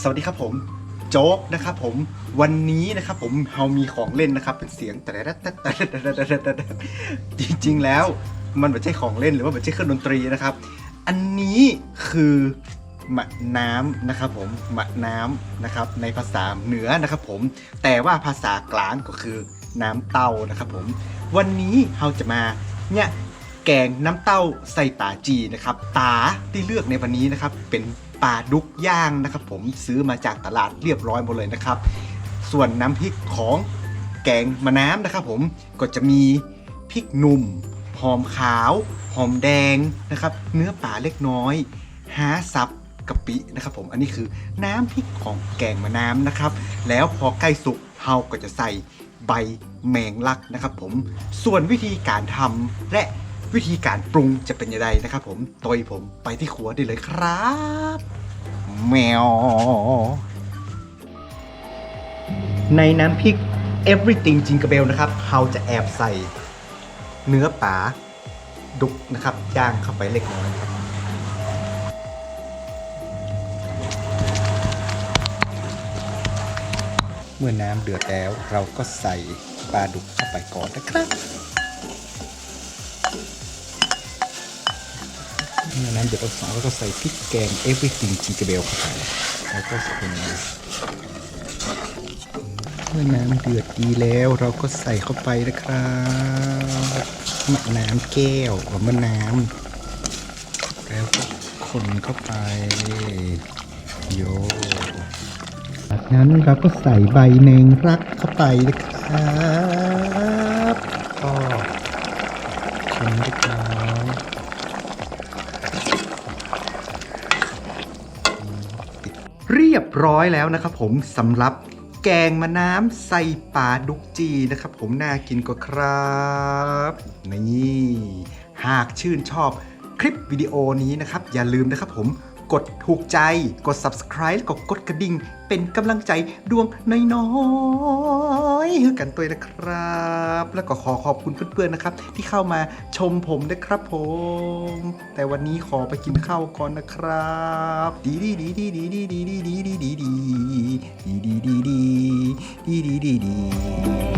สวัสดีครับผมโจ๊กนะครับผมวันนี้นะครับผมเฮามีของเล่นนะครับเป็นเสียงแต่จริงๆแล้วมันไม่ใช่ของเล่นหรือว่าไม่ใช่เครื่องดนตรีนะครับ อันนี้คือมะน้ำนะครับผมมะน้ำนะครับในภาษาเหนือนะครับผมแต่ว่าภาษากลางก็คือน้ำเต้านะครับผมวันนี้เราจะมาเนี่ย แกงน้ำเต้าใส่ตาจีนะครับ ตาที่เลือกในวันนี้นะครับ เป็นปลาดุกย่างนะครับ ผมซื้อมาจากตลาดเรียบร้อยหมดเลยนะครับ ส่วนน้ำพริกของแกงมะน้ำนะครับ ผมก็จะมีพริกหนุ่ม หอมขาว หอมแดงนะครับ เนื้อป่าเล็กน้อยฮาซับกะปินะครับ ผมอันนี้คือน้ำพริกของแกงมะน้ำนะครับ แล้วพอใกล้สุกเฮาก็จะใส่ใบแมงลักนะครับ ผมส่วนวิธีการทำและ วิธีการปรุงจะเป็นยังไงนะครับผมโดยผมไปที่ครัวได้เลยครับ แมว ในน้ำพริก everything jingle bell นะครับเราจะแอบใส่ เนื้อป่าดุกนะครับย่างเข้าไปเล็กน้อยครับเมื่อน้ำเดือดแล้วเราก็ใส่ปลาดุกเข้าไปก่อนนะครับ เมื่อน้ำเดือดแล้วสองแล้วก็ใส่พริกแกง everything jingle bell เข้าไปแล้วก็คนเมื่อน้ำเดือดดีแล้วเราก็ใส่เข้าไปนะครับมะน้ำแก้วหรือมะน้ำแล้วก็คนเข้าไปโยจากนั้นเราก็ใส่ใบแมงรักเข้าไปนะครับก็คนเล็กน้อย เรียบร้อยแล้วนะครับผมสำหรับแกงมะน้ำใส่ปลาดุกจีนะครับผมน่ากินกว่าครับนี่หากชื่นชอบคลิปวิดีโอนี้นะครับ อย่าลืมนะครับผมกดถูกใจกด subscribe แล้วก็กดกระดิ่ง เป็นกำลังใจดวงน้อยๆให้กันตัวนะครับ แล้วก็ขอขอบคุณเพื่อนๆนะครับ ที่เข้ามาชมผมนะครับผม แต่วันนี้ขอไปกินข้าวก่อนนะครับ ดีดีดีดีดีดี リリ